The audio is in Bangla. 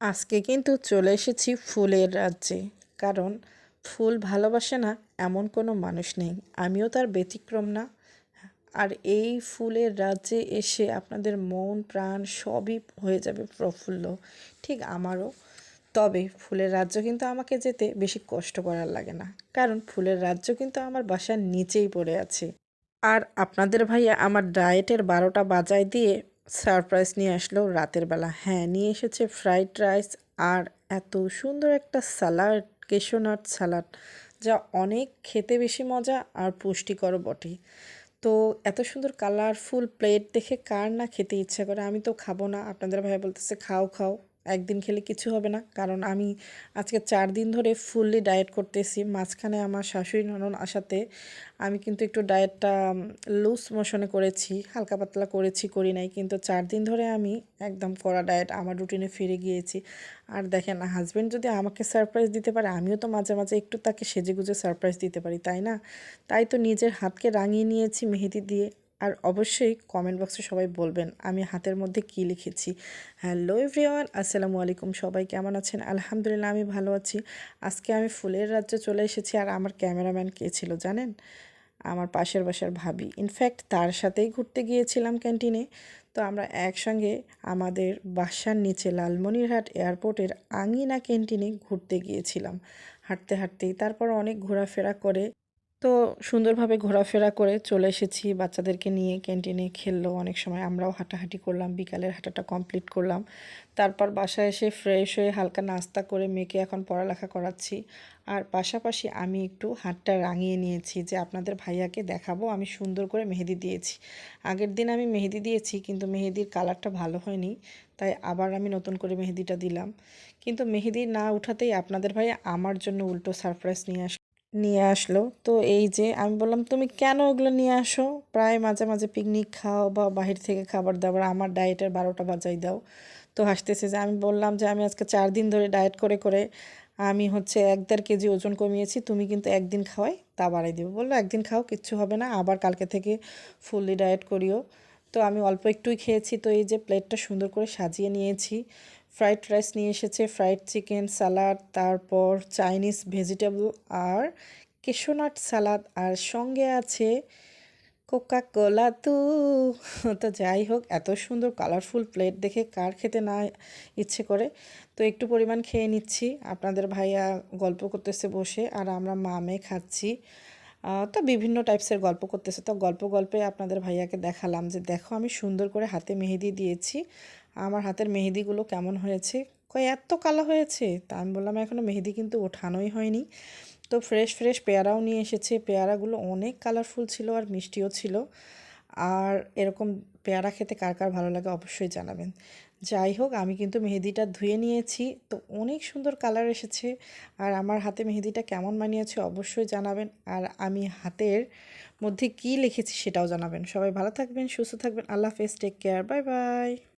আজকে কিন্তু চলে এসেছি ফুলের রাজ্যে। কারণ ফুল ভালোবাসে না এমন কোনো মানুষ নেই। আমিও তার ব্যতিক্রম না। আর এই ফুলের রাজ্যে এসে আপনাদের মন, প্রাণ সবই হয়ে যাবে প্রফুল্ল। ঠিক আমারও। তবে ফুলের রাজ্য কিন্তু আমাকে যেতে বেশি কষ্ট করার লাগে না। কারণ ফুলের রাজ্য কিন্তু আমার বাসার নিচেই পড়ে আছে। আর আপনাদের ভাইয়া আমার ডায়েটের বারোটা বাজায় দিয়ে সারপ্রাইজ নিয়ে আসলো রাতের বেলা। হ্যাঁ নিয়ে এসেছে ফ্রাইড রাইস আর এত সুন্দর একটা স্যালাড কেশোনাট স্যালাড যা অনেক খেতে বেশি মজা আর পুষ্টিকর বটে। তো এত সুন্দর কালারফুল প্লেট দেখে কার না খেতে ইচ্ছা করে? আমি তো খাব না। আপনাদের ভাই বলতেছে, খাও খাও। একদিন খেলে কিছু হবে না। কারণ আমি আজকে চার দিন ধরে ফুললি ডায়েট করতেছি। মাঝখানে আমার শাশুড়ি ননন আসাতে আমি কিন্তু একটু ডায়েটটা লুজ মোশনে করেছি, হালকা পাতলা করেছি, করি নাই। কিন্তু চার দিন ধরে আমি একদম করা ডায়েট আমার রুটিনে ফিরে গিয়েছি। আর দেখেন হাজব্যান্ড যদি আমাকে সারপ্রাইজ দিতে পারে, আমিও তো মাঝে মাঝে একটু তাকে সেজে গুজে সারপ্রাইজ দিতে পারি, তাই না? তাই তো নিজের হাতকে রাঙিয়ে নিয়েছি মেহেদি দিয়ে। আর অবশ্যই কমেন্ট বক্সে সবাই বলবেন, আমি হাতের মধ্যে কি লিখেছি। হ্যালো এভরিওয়ান আসসালামু আলাইকুম, সবাই কেমন আছেন? আলহামদুলিল্লাহ, আমি ভালো আছি। আজকে আমি ফুলের রাজ্যে চলে এসেছি, আর আমার ক্যামেরাম্যান কে ছিল জানেন? আমার পাশের বাসার ভাবি। ইনফ্যাক্ট তার সাথেই ঘুরতে গিয়েছিলাম ক্যান্টিনে তো আমরা একসঙ্গে আমাদের বাসার নিচে লালমনিরহাট এয়ারপোর্টের আঙিনা ক্যান্টিনে ঘুরতে গিয়েছিলাম। হাঁটতে হাঁটতেই তারপর অনেক ঘোরাফেরা করে তো সুন্দরভাবে ঘোরাফেরা করে চলে এসেছি। বাচ্চাদেরকে নিয়ে ক্যান্টিনে খেললো অনেক সময়। আমরাও হাঁটাহাঁটি করলাম, বিকালের হাঁটাটা কমপ্লিট করলাম। তারপর বাসায় এসে ফ্রেশ হয়ে হালকা নাস্তা করে মেয়েকে এখন পড়ালেখা করাচ্ছি। আর পাশাপাশি আমি একটু হাতটা রাঙিয়ে নিয়েছি যে আপনাদের ভাইয়াকে দেখাবো। আমি সুন্দর করে মেহেদি দিয়েছি। আগের দিন আমি মেহেদি দিয়েছি কিন্তু মেহেদির কালারটা ভালো হয়নি, তাই আবার আমি নতুন করে মেহেদিটা দিলাম। কিন্তু মেহেদি না উঠাতেই আপনাদের ভাইয়া আমার জন্য উল্টো সারপ্রাইজ নিয়ে আস নিয়ে আসলো। তো এই যে আমি বললাম, তুমি কেন ওগুলো নিয়ে আসো? প্রায় মাঝে মাঝে পিকনিক খাও বা বাহির থেকে খাবার দাবার, আমার ডায়েটের বারোটা বাজাই দাও। তো হাসতেছে যে, আমি বললাম যে, আমি আজকে চার দিন ধরে ডায়েট করে করে আমি হচ্ছে এক দেড় কেজি ওজন কমিয়েছি, তুমি কিন্তু একদিন খাওয়াই, তা বাড়াই দেবো। বলল, একদিন খাও, কিচ্ছু হবে না, আবার কালকে থেকে ফুললি ডায়েট করিও। তো আমি অল্প একটুই খেয়েছি। তো এই যে প্লেটটা সুন্দর করে সাজিয়ে নিয়েছি। ফ্রাইড রাইস নিয়ে এসেছে, ফ্রাইড চিকেন সালাদ, তারপর চাইনিজ ভেজিটেবল আর কেশোনাট সালাদ। আর সঙ্গে আছে কোকা কোলা তু। তো যাই হোক, এত সুন্দর কালারফুল প্লেট দেখে কার খেতে না ইচ্ছে করে। তো একটু পরিমাণ খেয়ে নিচ্ছি। আপনাদের ভাইয়া গল্প করতেছে বসে। আর আমরা মামে খাচ্ছি। তো বিভিন্ন টাইপসের গল্প করতেছে। তো গল্প গল্পে আপনাদের ভাইয়াকে দেখালাম যে, দেখো, আমি সুন্দর করে হাতে মেহেদি দিয়েছি। আমার হাতের মেহেদিগুলো কেমন হয়েছে? কয় এত কালো হয়েছে? তা আমি বললাম এখনও মেহেদি কিন্তু ওঠানোই হয়নি। তো ফ্রেশ ফ্রেশ পেয়ারাও নিয়ে এসেছে। পেয়ারাগুলো অনেক কালারফুল ছিল আর মিষ্টিও ছিল। আর এরকম পেয়ারা খেতে কার কার ভালো লাগে অবশ্যই জানাবেন। যাই হোক, আমি কিন্তু মেহেদিটা ধুয়ে নিয়েছি। তো অনেক সুন্দর কালার এসেছে। আর আমার হাতে মেহেদিটা কেমন মানিয়েছে অবশ্যই জানাবেন। আর আমি হাতের মধ্যে কি লিখেছি সেটাও জানাবেন। সবাই ভালো থাকবেন, সুস্থ থাকবেন। আল্লাহ হাফেজ টেক কেয়ার বাই বাই